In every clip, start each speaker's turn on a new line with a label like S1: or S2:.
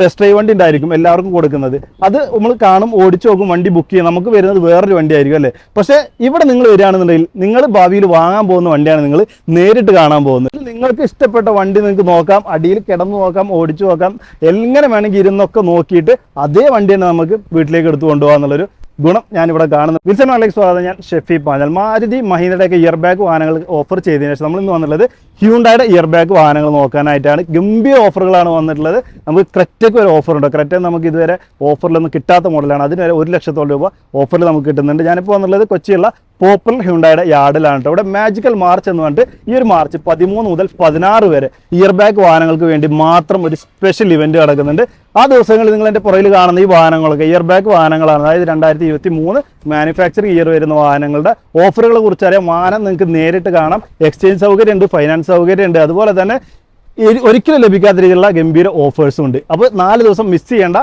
S1: Test drive വണ്ടി ഉണ്ടായിരിക്കും എല്ലാവർക്കും കൊടുക്കുന്നത്. അത് നമ്മൾ കാണും ഓടിച്ചു നോക്കും വണ്ടി ബുക്ക് ചെയ്യും. നമുക്ക് വരുന്നത് വേറൊരു വണ്ടി ആയിരിക്കും അല്ലേ? പക്ഷേ ഇവിടെ നിങ്ങൾ വരികയാണെന്നുണ്ടെങ്കിൽ നിങ്ങൾ ഭാവിയിൽ വാങ്ങാൻ പോകുന്ന വണ്ടിയാണ് നിങ്ങൾ നേരിട്ട് കാണാൻ പോകുന്നത്. നിങ്ങൾക്ക് ഇഷ്ടപ്പെട്ട വണ്ടി നിങ്ങൾക്ക് നോക്കാം അടിയിൽ കിടന്ന് നോക്കാം ഓടിച്ചു നോക്കാം എങ്ങനെ വേണമെങ്കിൽ ഇരുന്നൊക്കെ നോക്കിയിട്ട് അതേ വണ്ടി തന്നെ നമുക്ക് വീട്ടിലേക്ക് എടുത്തു കൊണ്ടുപോകാന്നുള്ളൊരു ഗുണം ഞാനിവിടെ കാണുന്നു. വിൽസൺ അലക്സ് സ്വാഗതം. ഞാൻ ഷെഫി പാഞ്ഞൽ. മാരുതി മഹീന്ദ്രയുടെയൊക്കെ ഇയർ ബാഗ് വാഹനങ്ങൾ ഓഫർ ചെയ്തതിനു ശേഷം നമ്മൾ ഇന്ന് വന്നിട്ടുള്ളത് ഹ്യൂണ്ടായുടെ ഇയർ ബാഗ് വാഹനങ്ങൾ നോക്കാനായിട്ടാണ്. ഗംഭീര ഓഫറുകളാണ് വന്നിട്ടുള്ളത്. നമുക്ക് ക്രെറ്റയ്ക്ക് ഒരു ഓഫർ ഉണ്ട്. ക്രെറ്റ നമുക്ക് ഇതുവരെ ഓഫറിലൊന്നും കിട്ടാത്ത മോഡലാണ് അതിന് ഒരു ലക്ഷത്തോളം രൂപ ഓഫറിൽ നമുക്ക് കിട്ടുന്നുണ്ട്. ഞാനിപ്പോൾ വന്നിട്ടുള്ളത് കൊച്ചിയുള്ള പോപ്പുലർ ഹ്യൂണ്ടായുടെ യാർഡിലാണ് കേട്ടോ ഇവിടെ മാജിക്കൽ മാർച്ച് എന്ന് പറഞ്ഞിട്ട് ഈ ഒരു മാർച്ച് പതിമൂന്ന് മുതൽ പതിനാറ് വരെ ഇയർ ബാഗ് വാഹനങ്ങൾക്ക് വേണ്ടി മാത്രം ഒരു സ്പെഷ്യൽ ഇവന്റ് നടക്കുന്നുണ്ട്. ആ ദിവസങ്ങളിൽ നിങ്ങൾ എന്റെ പുറയിൽ കാണുന്ന ഈ വാഹനങ്ങളൊക്കെ ഇയർ ബാഗ് വാഹനങ്ങളാണ്. അതായത് രണ്ടായിരത്തി ഇരുപത്തി മൂന്ന് മാനുഫാക്ചറിംഗ് ഇയർ വരുന്ന വാഹനങ്ങളുടെ ഓഫറുകളെ കുറിച്ച് അറിയാം വാഹനം നിങ്ങൾക്ക് നേരിട്ട് കാണാം. എക്സ്ചേഞ്ച് സൗകര്യം ഉണ്ട് ഫൈനാൻസ് സൗകര്യം ഉണ്ട് അതുപോലെ തന്നെ ഒരിക്കലും ലഭിക്കാത്ത രീതിയിലുള്ള ഗംഭീര ഓഫേഴ്സും ഉണ്ട്. അപ്പോൾ നാല് ദിവസം മിസ് ചെയ്യേണ്ട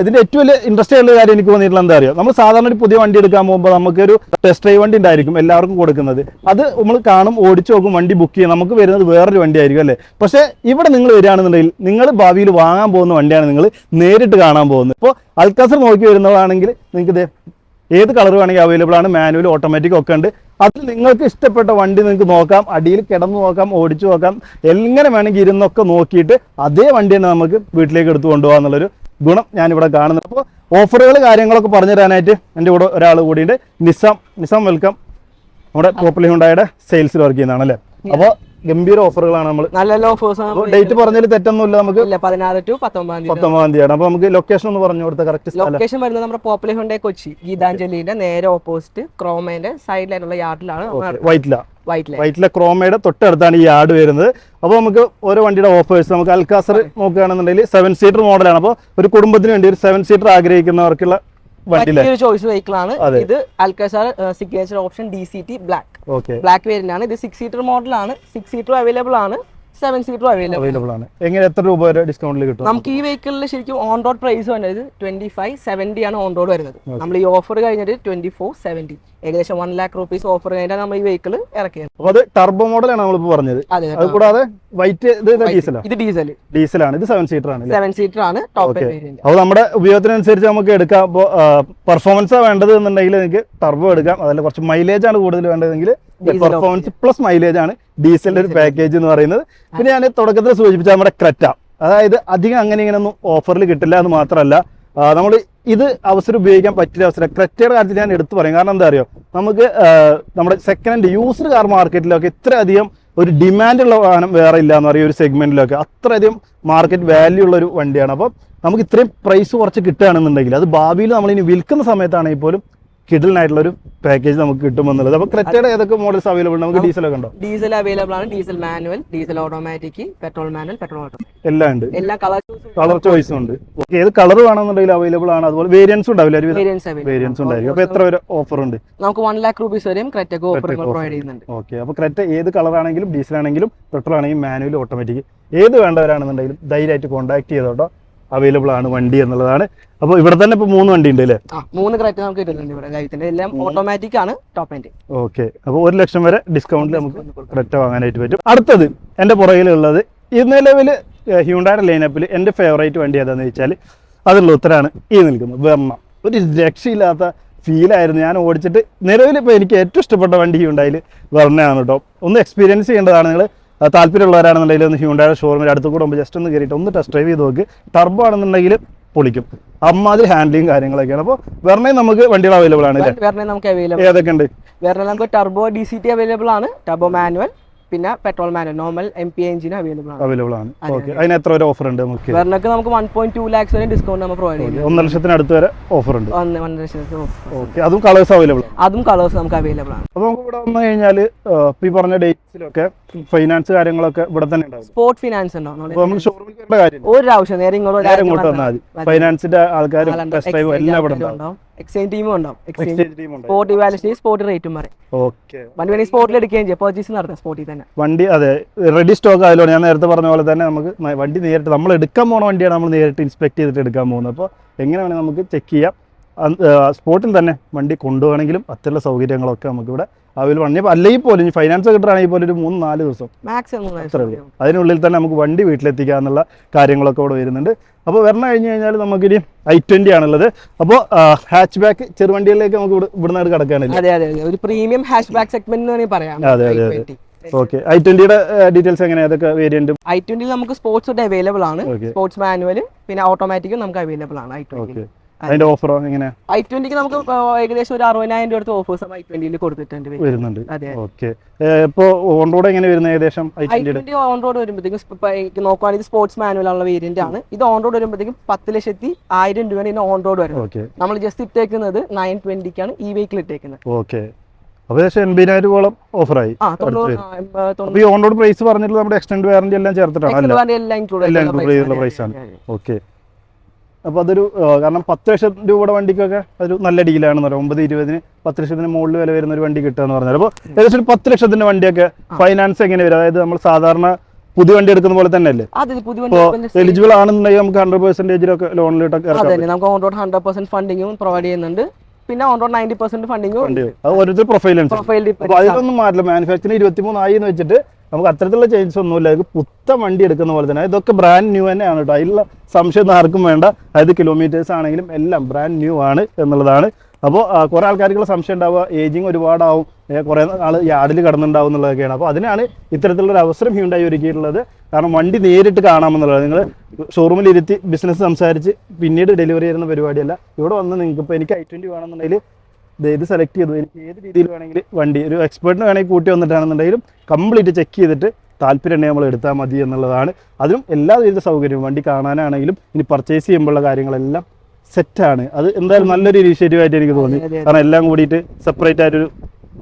S1: ഇതിന്റെ ഏറ്റവും വലിയ ഇൻട്രസ്റ്റ് ഉള്ള കാര്യം എനിക്ക് തോന്നിയിട്ടുള്ള എന്താ അറിയാം? നമ്മൾ സാധാരണ ഒരു പുതിയ വണ്ടി എടുക്കാൻ പോകുമ്പോൾ നമുക്കൊരു ടെസ്റ്റ് ഡ്രൈവ് വണ്ടി ഉണ്ടായിരിക്കും എല്ലാവർക്കും കൊടുക്കുന്നത്. അത് നമ്മൾ കാണും ഓടിച്ചു നോക്കും വണ്ടി ബുക്ക് ചെയ്യാം. നമുക്ക് വരുന്നത് വേറൊരു വണ്ടി ആയിരിക്കും അല്ലേ? പക്ഷേ ഇവിടെ നിങ്ങൾ വരികയാണെന്നുണ്ടെങ്കിൽ നിങ്ങൾ ഭാവിയിൽ വാങ്ങാൻ പോകുന്ന വണ്ടിയാണ് നിങ്ങൾ നേരിട്ട് കാണാൻ പോകുന്നത്. ഇപ്പോൾ അൽക്കാസർ നോക്കി വരുന്നതാണെങ്കിൽ നിങ്ങൾക്ക് ഏത് കളർ വേണമെങ്കിൽ അവൈലബിൾ ആണ്. മാനുവൽ ഓട്ടോമാറ്റിക് ഒക്കെ ഉണ്ട്. അതിൽ നിങ്ങൾക്ക് ഇഷ്ടപ്പെട്ട വണ്ടി നിങ്ങൾക്ക് നോക്കാം. അടിയിൽ കിടന്നു നോക്കാം ഓടിച്ചു നോക്കാം. എങ്ങനെ വേണമെങ്കിൽ ഇരുന്നൊക്കെ നോക്കിയിട്ട് അതേ വണ്ടി തന്നെ നമുക്ക് വീട്ടിലേക്ക് എടുത്തു കൊണ്ടുപോകാന്നുള്ളൊരു ഗുണം ഞാനിവിടെ കാണുന്നത്. അപ്പോൾ ഓഫറുകൾ കാര്യങ്ങളൊക്കെ പറഞ്ഞു തരാനായിട്ട് എന്റെ കൂടെ ഒരാൾ കൂടിയുണ്ട്. നിസാം നിസാം വെൽക്കം നമ്മുടെ പോപ്പുലർ ഹുണ്ടായുടെ സെയിൽസിൽ വർക്ക് ചെയ്യുന്നതാണ് അല്ലേ അപ്പോൾ ഗംഭീര ഓഫറുകളാണ് നമ്മൾ
S2: നല്ല നല്ല ഓഫേഴ്സ്
S1: ഡേറ്റ് പറഞ്ഞതിൽ തെറ്റൊന്നുമില്ല നമുക്ക്.
S2: ഇല്ല പതിനാറ് ടു പത്തൊമ്പതാം തീയതി.
S1: പത്തൊമ്പതാം തീയതി അപ്പോൾ നമുക്ക് ലൊക്കേഷൻ ഒന്ന് പറഞ്ഞു കൊടുത്ത കറക്റ്റ്
S2: ലൊക്കേഷൻ വരുന്നത് നമ്മുടെ പോപ്പുലർ ഹോണ്ടേ കൊച്ചി. ഗീതാഞ്ജലിന്റെ നേരെ ഓപ്പോസിറ്റ് ക്രോമേന്റെ സൈഡിലായിട്ടുള്ള യാർഡിലാണ്
S1: വൈറ്റില
S2: വൈറ്റിലെ
S1: ക്രോമയുടെ തൊട്ടടുത്താണ് ഈ യാർഡ് വരുന്നത്. അപ്പോൾ നമുക്ക് ഓരോ വണ്ടിയുടെ ഓഫേഴ്സ് നമുക്ക് അൽക്കാസർ നോക്കുകയാണെന്നുണ്ടെങ്കിൽ സെവൻ സീറ്റർ മോഡലാണ് അപ്പോൾ ഒരു കുടുംബത്തിന് വേണ്ടി ഒരു സെവൻ സീറ്റർ ആഗ്രഹിക്കുന്നവർക്കുള്ള
S2: വണ്ടി ചോയ്സ് വെഹിക്കിൾ ആണ്. ഇത് Alcazar signature option D C T black black variant ആണ്. ഇത് സിക്സ് സീറ്റർ മോഡലാണ് സിക്സ് സീറ്റർ അവൈലബിൾ ആണ്. സെവൻ സീറ്റർ അവൈലബിൾ
S1: ആണ്. എങ്ങനെ എത്ര രൂപ വരെ ഡിസ്കൗണ്ടിൽ കിട്ടും?
S2: നമുക്ക് ഈ വെഹിക്കിളിൽ ശരിക്കും ഓൺ റോഡ് പ്രൈസ് വരുന്നത് ട്വന്റി ഫൈവ് സെവന്റി ആണ് ഓൺ റോഡ് വരുന്നത്. നമ്മൾ ഈ ഓഫർ കഴിഞ്ഞിട്ട് ട്വന്റി ഫോർ സെവന്റി ഏകദേശം വൺ ലാക്ക് റുപ്പീസ് ഓഫർ കഴിഞ്ഞാൽ നമ്മൾ ഈ വെഹിക്കിൾ ഇറക്കിയത്.
S1: അപ്പോൾ അത് ടർബോ മോഡലാണ് നമ്മളിപ്പോൾ പറഞ്ഞത്.
S2: അതെ
S1: കൂടാതെ വൈറ്റ് ഇത് ഡീസലാണ്
S2: ഇത് ഡീസൽ
S1: ഡീസലാണ് ഇത് സെവൻ സീറ്റർ ആണ്
S2: സെവൻ സീറ്റർ ആണ് ടോപ്പ്
S1: അപ്പോൾ നമ്മുടെ ഉപയോഗത്തിനനുസരിച്ച് നമുക്ക് എടുക്കാം. അപ്പോൾ പെർഫോമൻസാണ് വേണ്ടത് എന്നുണ്ടെങ്കിൽ നിങ്ങൾക്ക് ടർബോ എടുക്കാം. അതല്ല കുറച്ച് മൈലേജ് ആണ് കൂടുതൽ വേണ്ടതെങ്കിൽ പെർഫോമൻസ് പ്ലസ് മൈലേജ് ആണ് ഡീസലിന്റെ ഒരു പാക്കേജ് എന്ന് പറയുന്നത്. പിന്നെ ഞാൻ തുടക്കത്തിൽ സൂചിപ്പിച്ച നമ്മുടെ ക്രെറ്റ. അതായത് അധികം അങ്ങനെ ഇങ്ങനെ ഒന്നും ഓഫറിൽ കിട്ടില്ല എന്ന് മാത്രമല്ല നമ്മൾ ഇത് അവസരം ഉപയോഗിക്കാൻ പറ്റിയ അവസരം. ക്രെറ്റയുടെ കാര്യത്തിൽ ഞാൻ എടുത്തു പറയും. കാരണം എന്താ അറിയോ? നമുക്ക് നമ്മുടെ സെക്കൻഡ് ഹാൻഡ് യൂസ്ഡ് കാർ മാർക്കറ്റിലൊക്കെ ഇത്രയധികം ഒരു ഡിമാൻഡ് ഉള്ള വാഹനം വേറെ ഇല്ല എന്ന് പറയും ഒരു സെഗ്മെന്റിലൊക്കെ അത്രയധികം മാർക്കറ്റ് വാല്യൂ ഉള്ള ഒരു വണ്ടിയാണ്. അപ്പം നമുക്ക് ഇത്രയും പ്രൈസ് കുറച്ച് കിട്ടുകയാണെന്നുണ്ടെങ്കിൽ അത് ഭാവിയിൽ നമ്മൾ ഇനി വിൽക്കുന്ന സമയത്താണെങ്കിൽ പോലും കിഡിലിനായിട്ടുള്ള ഒരു പാക്കേജ് നമുക്ക് കിട്ടുമെന്നുള്ളത് അപ്പോൾ ക്രെറ്റയുടെ ഏതൊക്കെ മോഡൽസ് അവൈലബിൾ നമുക്ക് ഡീസലൊക്കെ ഉണ്ടോ?
S2: ഡീസൽ അവൈലബിൾ ആണ്. Diesel manual diesel automatic petrol manual petrol auto
S1: എല്ലാം ഉണ്ട്.
S2: എല്ലാ കളർ
S1: കളർ ചോയ്സും ഉണ്ട്. ഓക്കെ ഏത് കളർ വേണമെന്നുണ്ടെങ്കിൽ അവൈലബിൾ ആണ്. അതുപോലെ വേരിയൻസ് ഉണ്ടാവില്ല
S2: വേരിയൻസ്
S1: ഉണ്ടായിരിക്കും. അപ്പോൾ എത്ര വരെ ഓഫർ ഉണ്ട്?
S2: നമുക്ക് വൺ ലാക്ക് റുപ്പീസ് വരെയും ക്രെറ്റക്ക് ഓഫർ പ്രൊവൈഡ് ചെയ്യുന്നുണ്ട്.
S1: ഓക്കെ അപ്പോൾ ക്രെറ്റ ഏത് കളർ ആണെങ്കിലും ഡീസൽ ആണെങ്കിലും പെട്രോൾ ആണെങ്കിലും മാനുവൽ ഓട്ടോമാറ്റിക് ഏത് വേണ്ടവരാണെന്നുണ്ടെങ്കിലും ധൈര്യമായിട്ട് കോൺടാക്ട് ചെയ്തോട്ടോ അവൈലബിൾ ആണ് വണ്ടി എന്നുള്ളതാണ്. അപ്പൊ ഇവിടെ തന്നെ ഇപ്പൊ മൂന്ന് വണ്ടി ഉണ്ട് അല്ലേ
S2: മൂന്ന് ക്രെറ്റ നമുക്ക് കിട്ടുന്നുണ്ട് ഇവിടെ. ഗൈത്തിന്റെ എല്ലാം ഓട്ടോമാറ്റിക് ആണ് ടോപ്പ് എൻഡ്
S1: ഓക്കെ അപ്പൊ ഒരു ലക്ഷം വരെ ഡിസ്കൗണ്ടിൽ നമുക്ക് ക്രെറ്റ വാങ്ങാനായിട്ട് പറ്റും. അടുത്തത് എന്റെ പുറകിലുള്ളത് ഈ നിലവിൽ ഹ്യൂണ്ടായുടെ ലൈനപ്പിൽ എന്റെ ഫേവറേറ്റ് വണ്ടി ഏതാന്ന് വെച്ചാൽ അതിലുള്ള ഉത്തരാണ് ഈ നിൽക്കുന്നത് ബ്രഹ്മ ഒരു രക്ഷയില്ലാത്ത ഫീലായിരുന്നു ഞാൻ ഓടിച്ചിട്ട് നിലവിൽ ഇപ്പോൾ എനിക്ക് ഏറ്റവും ഇഷ്ടപ്പെട്ട വണ്ടി ഹ്യൂണ്ടായിൽ വെർണയാണ് കേട്ടോ ഒന്ന് എക്സ്പീരിയൻസ് ചെയ്യേണ്ടതാണ് നിങ്ങൾ താല്പര്യമുള്ളവരാണെന്നുണ്ടെങ്കിൽ ഒന്ന് ഹ്യൂണ്ടായുടെ ഷോറൂമിൽ അടുത്ത് കൂടെ പോകുമ്പോൾ ജസ്റ്റ് ഒന്ന് കയറിയിട്ട് ഒന്ന് ടെസ്റ്റ് ഡ്രൈവ് ചെയ്ത് നോക്ക്. ടർബോ ആണെന്നുണ്ടെങ്കിൽ പൊളിക്കും. അമ്മാതിരി ഹാൻഡ്ലിങ് കാര്യങ്ങളൊക്കെയാണ്. അപ്പോൾ വെർണയും നമുക്ക് വണ്ടികൾ അവൈലബിൾ ആണ്
S2: വേറെ നമുക്ക് അവൈലബിൾ
S1: ഏതൊക്കെ ഉണ്ട്
S2: നമുക്ക് turbo D C T available ആണ്. ടർബോ മാനുവൽ പിന്നെ petrol manual normal M P എഞ്ചിന് അവൈലബിൾ ആണ്.
S1: അവൈലബിൾ ആണ്. ഓക്കെ അതിന് എത്ര വരെ ഓഫർ ഉണ്ട് നമുക്ക്?
S2: വേറെനൊക്കെ നമുക്ക് വൺ പോയിന്റ് ടു ലാക്സ് വരെ ഡിസ്കൗണ്ട് നമ്മൾ പ്രൊവൈഡ് ചെയ്യുന്നു
S1: ഒന്നര ലക്ഷത്തിന് അടുത്ത് വരെ ഓഫർ ഉണ്ട്.
S2: ഒന്ന് ലക്ഷത്തിന്.
S1: ഓക്കെ അതും കളേഴ്സ് അവൈലബിൾ
S2: അതും കളേഴ്സ് നമുക്ക് അവൈലബിൾ ആണ്.
S1: അപ്പോൾ നമുക്ക് ഇവിടെ വന്നു കഴിഞ്ഞാൽ ഈ പറഞ്ഞ ഡേറ്റ്സിലൊക്കെ ഫൈനാൻസ് കാര്യങ്ങളൊക്കെ ഇവിടെ തന്നെ ഉണ്ടാവും
S2: സ്പോർട്ട് ഫിനാൻസ് ഉണ്ടോ?
S1: നമ്മൾ ഷോറൂമിൽ
S2: ഒരു ആവശ്യം നേരെ ഇങ്ങോട്ട്
S1: ഇങ്ങോട്ട് വന്നാൽ മതി. ഫൈനാൻസിന്റെ ആൾക്കാരും ടെസ്റ്റ് ഡ്രൈവ് എല്ലാം ഇവിടെ ഉണ്ടാവും.
S2: എക്സ്ചേഞ്ച് ടീമും ഉണ്ടാവും. എക്സ്ചേഞ്ച്
S1: എക്സ്ചേഞ്ച് ടീം ഉണ്ട്.
S2: സ്പോട്ട് ഇവാലുവേഷൻ സ്പോർട്ട് റേറ്റും പറയും.
S1: ഓക്കെ
S2: വണ്ടി വേണമെങ്കിൽ സ്പോട്ടിൽ എടുക്കുകയും ചെയ്യാം. പർച്ചേസ് നടത്താം സ്പോട്ടിൽ തന്നെ.
S1: വണ്ടി അതെ റെഡി സ്റ്റോക്ക് ആയാലും ഞാൻ നേരത്തെ പറഞ്ഞ പോലെ തന്നെ നമുക്ക് വണ്ടി നേരിട്ട് നമ്മൾ എടുക്കാൻ പോണ വണ്ടിയാണ് നമ്മൾ നേരിട്ട് ഇൻസ്പെക്ട് ചെയ്തിട്ട് എടുക്കാൻ പോകുന്നത്. അപ്പോൾ എങ്ങനെ വേണമെങ്കിൽ നമുക്ക് ചെക്ക് ചെയ്യാം. സ്പോട്ടിൽ തന്നെ വണ്ടി കൊണ്ടുപോകണമെങ്കിലും അത്തരം സൗകര്യങ്ങളൊക്കെ നമുക്കിവിടെ ആണ് ഇനി അല്ലെങ്കിൽ പോലും ഫൈനാൻസ് കിട്ടുകയാണെങ്കിൽ പോലും ഒരു മൂന്ന് നാല് ദിവസം.
S2: മാക്സിമം
S1: അതിനുള്ളിൽ തന്നെ നമുക്ക് വണ്ടി വീട്ടിലെത്തിക്കുക എന്നുള്ള കാര്യങ്ങളൊക്കെ ഇവിടെ വരുന്നുണ്ട്. അപ്പോൾ വരണം കഴിഞ്ഞ് കഴിഞ്ഞാൽ നമുക്കിനി ഐ ട്വന്റി ആണുള്ളത്. അപ്പോൾ ഹാച്ച് ബാക്ക് ചെറുവണ്ടികളിലേക്ക് നമുക്ക് ഇവിടെ ഇവിടുന്ന് കിടക്കുകയാണല്ലേ?
S2: അതെ അതെ ഒരു പ്രീമിയം ബാക്ക് സെഗ്മെന്റ് എന്ന് വേണമെങ്കിൽ പറയാം.
S1: അതെ, അതെ, അതെ. ഓക്കെ ഐ ട്വന്റിയുടെ ഡീറ്റെയിൽസ് അതൊക്കെ വേരിയന്റും
S2: ഐ ട്വന്റിയിൽ നമുക്ക് സ്പോർട്സ് അവൈലബിൾ ആണ്. സ്പോർട്സ് മാനുവലും പിന്നെ ഓട്ടോമാറ്റിക്കും നമുക്ക് അവൈലബിൾ ആണ്. ഐ ട്വന്റി
S1: ഓഫർ ഓഫറോ എങ്ങനെ
S2: ഐ ട്വന്റിക്ക് നമുക്ക് ഏകദേശം ഒരു അറുപതിനായിരം രൂപ അടുത്ത് ഓഫേഴ്സ് ഐ ട്വന്റിയിൽ കൊടുത്തിട്ടുണ്ട്
S1: വരുന്നുണ്ട്. ഓക്കെ ഇപ്പോൾ ഓൺ റോഡ് എങ്ങനെ വരുന്നത് ഏകദേശം ഐ
S2: ട്വന്റി ഓൺ റോഡ് വരുമ്പോഴത്തേക്കും നോക്കുവാണെങ്കിൽ സ്പോർട്സ് മാനുവൽ ഉള്ള വേരിയന്റ് ആണ്. ഇത് ഓൺ റോഡ് വരുമ്പോഴത്തേക്കും പത്ത് ലക്ഷത്തി ആയിരം രൂപയാണ് ഇതിന് ഓൺ റോഡ് വരുന്നത്.
S1: ഓക്കെ
S2: നമ്മൾ ജസ്റ്റ് ഇട്ടേക്കുന്നത് നയൻ ട്വന്റിക്കാണ് ഈ വെഹിക്കിൾ ഇട്ടേക്കുന്നത്.
S1: ഓക്കെ അപ്പോൾ ഏകദേശം എൺപതിനായിരം ഓഫറായി അപ്പോൾ ഈ ഓൺ റോഡ് പ്രൈസ് പറഞ്ഞിട്ടുള്ള നമ്മുടെ എക്സ്റ്റൻഡ് വാറന്റി എല്ലാം ചേർത്തിട്ടാണ്.
S2: എല്ലാം
S1: ചെയ്തിട്ടുള്ള.
S2: ആണ്.
S1: ഓക്കെ അപ്പോൾ അതൊരു കാരണം പത്ത് ലക്ഷം രൂപയുടെ വണ്ടിക്കൊക്കെ അതൊരു നല്ല ഡീലാണെന്ന് പറയാം. ഒമ്പത് ഇരുപതിന് പത്ത് ലക്ഷത്തിന് മുകളിൽ വില വരുന്ന ഒരു വണ്ടി കിട്ടുക എന്ന് പറഞ്ഞാൽ. അപ്പോൾ ഏകദേശം ഒരു പത്ത് ലക്ഷത്തിന്റെ വണ്ടിയൊക്കെ ഫൈനാൻസ് എങ്ങനെ വരും? അതായത് നമ്മൾ സാധാരണ പുതിയ വണ്ടി എടുക്കുന്ന പോലെ തന്നെ അല്ലേ എലിജിബിൾ ആണെന്നുണ്ടെങ്കിൽ നമുക്ക് ഹൺഡ്രഡ് പെർസെന്റേജിലൊക്കെ ലോണിലിട്ടൊക്കെ
S2: നമുക്ക് ഓൺ റോഡ് ഹൺഡ്രഡ് പെർസെന്റ് ഫണ്ടിങ്ങും പ്രൊവൈഡ് ചെയ്യുന്നുണ്ട്. പിന്നെ on road ninety percent
S1: funding ഓരോരുത്തർ പ്രൊഫൈൽ അതിലൊന്നും മാറില്ല. മാനുഫാക്ചറിങ് ഇരുപത്തിമൂന്നായി എന്ന് വെച്ചിട്ട് നമുക്ക് അത്തരത്തിലുള്ള ചേഞ്ചസ് ഒന്നുമില്ല. ഇത് പുത്ത വണ്ടി എടുക്കുന്ന പോലെ തന്നെ. ഇതൊക്കെ ബ്രാൻഡ് ന്യൂ തന്നെയാണ് കേട്ടോ. അതിലുള്ള സംശയം ആർക്കും വേണ്ട. അതായത് കിലോമീറ്റേഴ്സ് ആണെങ്കിലും എല്ലാം ബ്രാൻഡ് ന്യൂ ആണ് എന്നുള്ളതാണ് അപ്പോൾ കുറേ ആൾക്കാർക്കുള്ള സംശയം ഉണ്ടാവുക ഏജിങ് ഒരുപാടാവും കുറേ നാൾ യാർഡിൽ കിടന്നുണ്ടാവും എന്നുള്ളതൊക്കെയാണ്. അപ്പോൾ അതിനാണ് ഇത്തരത്തിലുള്ള അവസരം ഹ്യൂണ്ടായി ഒരുക്കിയിട്ടുള്ളത്. കാരണം വണ്ടി നേരിട്ട് കാണാമെന്നുള്ളത് നിങ്ങൾ ഷോറൂമിൽ ഇരുത്തി ബിസിനസ് സംസാരിച്ച് പിന്നീട് ഡെലിവറി ചെയ്യുന്ന പരിപാടിയല്ല. ഇവിടെ വന്ന് നിങ്ങൾക്ക് ഇപ്പോൾ എനിക്ക് ഐ ട്വന്റി വേണമെന്നുണ്ടെങ്കിൽ ഇത് സെലക്ട് ചെയ്തു. എനിക്ക് ഏത് രീതിയിൽ വേണമെങ്കിൽ വണ്ടി ഒരു എക്സ്പേർട്ടിന് വേണമെങ്കിൽ കൂട്ടി വന്നിട്ടാണെന്നുണ്ടെങ്കിലും കംപ്ലീറ്റ് ചെക്ക് ചെയ്തിട്ട് താല്പര്യം ഉണ്ടെങ്കിൽ നമ്മൾ എടുത്താൽ മതി എന്നുള്ളതാണ്. അതിനും എല്ലാവിധ സൗകര്യവും. വണ്ടി കാണാനാണെങ്കിലും ഇനി പർച്ചേസ് ചെയ്യുമ്പോഴുള്ള കാര്യങ്ങളെല്ലാം സെറ്റാണ്. അത് എന്തായാലും നല്ലൊരു ഇനീഷ്യേറ്റീവ് ആയിട്ട് എനിക്ക് തോന്നി. കാരണം എല്ലാം കൂടിയിട്ട് സെപ്പറേറ്റ് ആയിട്ടൊരു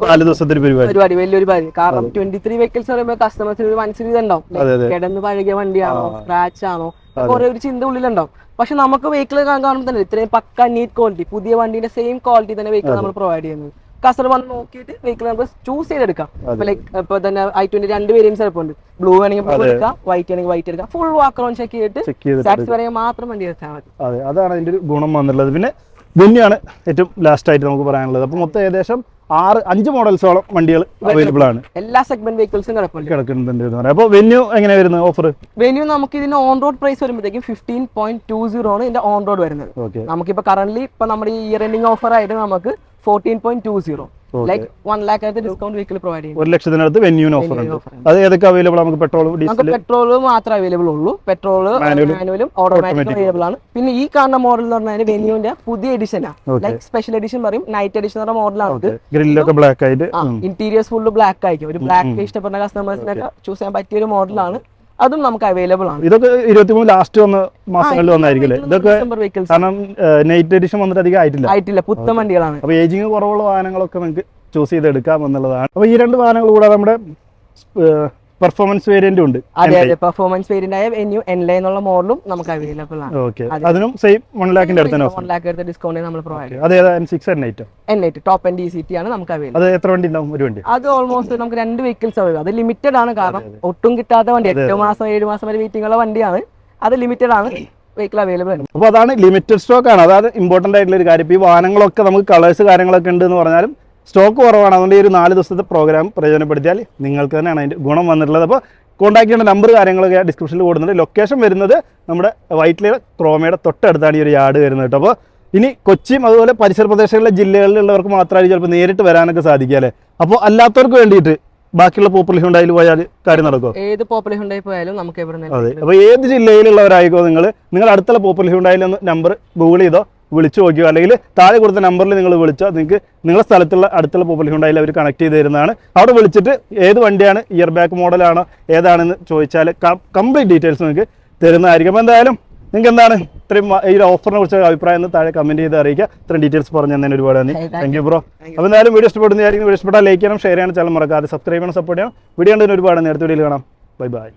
S1: നാല് ദിവസത്തെ ഒരു പരിപാടി.
S2: പരിപാടി വലിയൊരു പരിപാടി. കാരണം ട്വന്റി ത്രീ വെഹിക്കിൾസ് പറയുമ്പോൾ കസ്റ്റമേഴ്സിന് ഒരു മനസ്സിൽ
S1: ഇതുണ്ടാവും.
S2: കിടന്ന് പഴകിയ വണ്ടിയാണോ സ്ക്രാച്ച് ആണോ കുറെ ഒരു ചിന്ത ഉള്ളിലുണ്ടാവും. പക്ഷെ നമുക്ക് വെഹിക്കിൾ കാണുമ്പോൾ തന്നെ ഇത്രയും പക്ക നീറ്റ് ക്വാളിറ്റി പുതിയ വണ്ടിന്റെ സെയിം ക്വാളിറ്റി തന്നെ വെഹിക്കിൾ നമ്മൾ പ്രൊവൈഡ് ചെയ്യുന്നത്. കസ്റ്റമർ വന്ന് നോക്കിയിട്ട് വെഹിക്കിൾ നമുക്ക് ചൂസ് ചെയ്തെടുക്കാം. ലൈക് ലൈക്ക് ഇപ്പൊ തന്നെ ഐ ട്വന്റി രണ്ട് വേരിയൻസ് ചിലപ്പോൾ ബ്ലൂ ആണെങ്കിൽ ബ്ലൂ എടുക്കാം വൈറ്റ് ആണെങ്കിൽ വൈറ്റ് എടുക്കാം. ഫുൾ വാക്കറോൺ ചെക്ക് ചെയ്തിട്ട്
S1: ചെക്ക് ചെയ്തിട്ട്
S2: സാറ്റിസ്ഫൈ മാത്രം വണ്ടി എടുത്താൽ മതി.
S1: അതെ അതാണ് അതിന്റെ ഒരു ഗുണം വന്നുള്ളത് പിന്നെ വെന്യാണ് ഏറ്റവും ലാസ്റ്റ് ആയിട്ട് നമുക്ക് പറയാനുള്ളത്. അപ്പൊ മൊത്തം ഏകദേശം ആറ് അഞ്ച് മോഡൽസോളം വണ്ടികൾ അവൈലബിൾ ആണ്.
S2: എല്ലാ സെഗ്മെന്റ് വെഹിക്കിൾസും
S1: കിടക്കുന്നുണ്ട് അപ്പോൾ വെന്യൂ എങ്ങനെ വരുന്നത് ഓഫർ
S2: വെന്യൂ നമുക്ക് ഇതിന്റെ ഓൺ റോഡ് പ്രൈസ് വരുമ്പോഴത്തേക്കും ഫിഫ്റ്റീൻ പോയിന്റ് ടു സീറോ ആണ് ഇതിന്റെ ഓൺ റോഡ് വരുന്നത്.
S1: നമുക്ക്
S2: നമുക്കിപ്പോ കറന്റ് ഇപ്പൊ നമ്മുടെ ഈ ഇയർ എൻഡിങ് ഓഫർ ആയിട്ട് നമുക്ക് fourteen point two zero. Like one lakh discount vehicle provide ചെയ്യും
S1: ഒരു ലക്ഷത്തിനടുത്ത് വെന്യൂന് ഓഫർ ഉണ്ട്. അത് ഏതൊക്കെ അവൈലബിൾ നമുക്ക് പെട്രോൾ
S2: നമുക്ക് പെട്രോൾ മാത്രമേ അവൈലബിൾ ഉള്ളൂ. പെട്രോൾ മാനുവലും ഓട്ടോമാറ്റിക് അവൈലബിൾ ആണ്. പിന്നെ ഈ കാണുന്ന മോഡൽ എന്ന് പറഞ്ഞാൽ വെന്യൂന്റെ പുതിയ എഡിഷനാണ്. ലൈക്ക് സ്പെഷ്യൽ എഡിഷൻ പറയും. നൈറ്റ് എഡിഷൻ എന്ന മോഡലാണ് ഇത്.
S1: ഗ്രില്ലൊക്കെ ബ്ലാക്ക് ആയിട്ട്.
S2: ഇന്റീരിയേഴ്സ് ഫുള്ള് ബ്ലാക്ക് ആയിരിക്കും. ഒരു ബ്ലാക്ക് ഇഷ്ടപ്പെടുന്ന കസ്റ്റമേഴ്സിനൊക്കെ ചൂസ് ചെയ്യാൻ പറ്റിയ ഒരു മോഡലാണ് അതും നമുക്ക് അവൈലബിൾ ആണ്.
S1: ഇതൊക്കെ ഇരുപത്തിമൂന്ന് ലാസ്റ്റ് വന്ന മാസങ്ങളിൽ വന്നായിരിക്കും ഇതൊക്കെ കാരണം നൈറ്റ് എഡിഷൻ വന്നിട്ട് അധികം ആയിട്ടില്ല.
S2: ആയിട്ടില്ല പുത്തൻ വണ്ടികളാണ്.
S1: അപ്പോൾ ഏജിങ് കുറവുള്ള വാഹനങ്ങളൊക്കെ നമുക്ക് ചൂസ് ചെയ്ത് എടുക്കാം എന്നുള്ളതാണ്. അപ്പോൾ ഈ രണ്ട് വാഹനങ്ങൾ കൂടാതെ നമ്മുടെ പെർഫോമൻസ് വേരിയന്റും ഉണ്ട്.
S2: അതെ അതെ. പെർഫോമൻസ് വേരിയന്റ് ആയ എൻ ലൈ എന്നുള്ള മോഡലും നമുക്ക് അവൈലബിൾ ആണ്.
S1: ഓക്കെ അതിനും സെയിം വൺ ലാഖിന്റെ അടുത്ത്
S2: വൺ ലാക്ക് എടുത്ത ഡിസ്കൗണ്ട് നമ്മൾ പ്രൊവൈഡ് ചെയ്യും
S1: അതെ ഏതാ? Six N knight
S2: N eight top N D C T ആണ് നമുക്ക് അവൈലബിൾ
S1: അത് എത്ര വണ്ടി ഉണ്ടാവും? ഒരു വണ്ടി.
S2: അത് ഓൾമോസ്റ്റ് നമുക്ക് രണ്ട് വെഹിക്കിൾസ് അവൈലബിൾ അത് ലിമിറ്റഡ് ആണ് കാരണം ഒട്ടും കിട്ടാത്ത വണ്ടി. എട്ട് മാസം ഏഴ് മാസം വരെ വെയിറ്റിംഗ് ഉള്ള വണ്ടിയാണ്. അത് ലിമിറ്റഡ് ആണ്. വെഹിക്കിൾ അവൈലബിൾ ആണ്.
S1: അപ്പോൾ അതാണ് ലിമിറ്റഡ് സ്റ്റോക്ക് ആണ്. അതായത് ഇമ്പോർട്ടന്റ് ആയിട്ടുള്ള ഒരു കാര്യം. ഈ വാഹനങ്ങളൊക്കെ നമുക്ക് കളേഴ്സ് കാര്യങ്ങളൊക്കെ ഉണ്ട് എന്ന് പറഞ്ഞാലും സ്റ്റോക്ക് കുറവാണ്. അതുകൊണ്ട് ഈ ഒരു നാല് ദിവസത്തെ പ്രോഗ്രാം പ്രയോജനപ്പെടുത്തിയാൽ നിങ്ങൾക്ക് തന്നെയാണ് അതിന്റെ ഗുണം വന്നിട്ടുള്ളത്. അപ്പോൾ കോൺടാക്ട് ചെയ്യേണ്ട നമ്പർ കാര്യങ്ങളൊക്കെ ഡിസ്ക്രിപ്ഷനിൽ കൊടുക്കുന്നുണ്ട് ലൊക്കേഷൻ വരുന്നത് നമ്മുടെ വൈറ്റിലെ ക്രോമയുടെ തൊട്ടടുത്താണ് ഈ ഒരു യാർഡ് വരുന്നത് കേട്ടോ. അപ്പോൾ ഇനി കൊച്ചിയും അതുപോലെ പരിസര പ്രദേശങ്ങളിലെ ജില്ലകളിലുള്ളവർക്ക് മാത്രമായിരിക്കും ചിലപ്പോൾ നേരിട്ട് വരാനൊക്കെ സാധിക്കുക അല്ലേ? അപ്പോൾ അല്ലാത്തവർക്ക് വേണ്ടിയിട്ട് ബാക്കിയുള്ള പോപ്പുലേഷൻ ഹുണ്ടായിൽ പോയാൽ കാര്യം നടക്കുമോ
S2: ഏത് പോപ്പുലേഷൻ ഉണ്ടായി പോയാലും നമുക്ക്
S1: അതെ. അപ്പോൾ ഏത് ജില്ലയിലുള്ളവരായിക്കോ നിങ്ങൾ? നിങ്ങൾ അടുത്തുള്ള പോപ്പുലേഷൻ ഉണ്ടായാലും നമ്പർ ഗൂഗിൾ ചെയ്തോ? വിളിച്ചു നോക്കിയോ? അല്ലെങ്കിൽ താഴെ കൊടുത്ത നമ്പറിൽ നിങ്ങൾ വിളിച്ചോ? നിങ്ങൾക്ക് നിങ്ങളുടെ സ്ഥലത്തുള്ള അടുത്തുള്ള പോപ്പുലർ ഹുണ്ടായിൽ അവർ കണക്ട് ചെയ്ത് തരുന്നതാണ്. അവിടെ വിളിച്ചിട്ട് ഏത് വണ്ടിയാണ് ഇയർ ബാക്ക് മോഡലാണോ ഏതാണെന്ന് ചോദിച്ചാൽ കംപ്ലീറ്റ് ഡീറ്റെയിൽസ് നിങ്ങൾക്ക് തരുന്നതായിരിക്കും. അപ്പോൾ എന്തായാലും നിങ്ങൾക്ക് എന്താണ് ഇത്രയും ഈ ഒരു ഓഫറിനെ കുറിച്ച് അഭിപ്രായം എന്ന് താഴെ കമന്റ് ചെയ്ത് അറിയിക്കുക. ഇത്രയും ഡീറ്റെയിൽസ് പറഞ്ഞു തന്നെ ഒരുപാട് നന്ദി. താങ്ക് യു ബ്രോ അപ്പോൾ എന്തായാലും വീഡിയോ ഇഷ്ടപ്പെടുന്നതായിരിക്കും വീഡിയോ ഇഷ്ടപ്പെട്ടാൽ ലൈക്ക് ചെയ്യണം ഷെയർ ചെയ്യണം ചാനൽ മറക്കാതെ സബ്സ്ക്രൈബ് ചെയ്യണം സപ്പോർട്ട് ചെയ്യണം. വീഡിയോ കണ്ടതിന് ഒരുപാട് നേരത്തെ വീഡിയോയിൽ കാണാം. Bye bye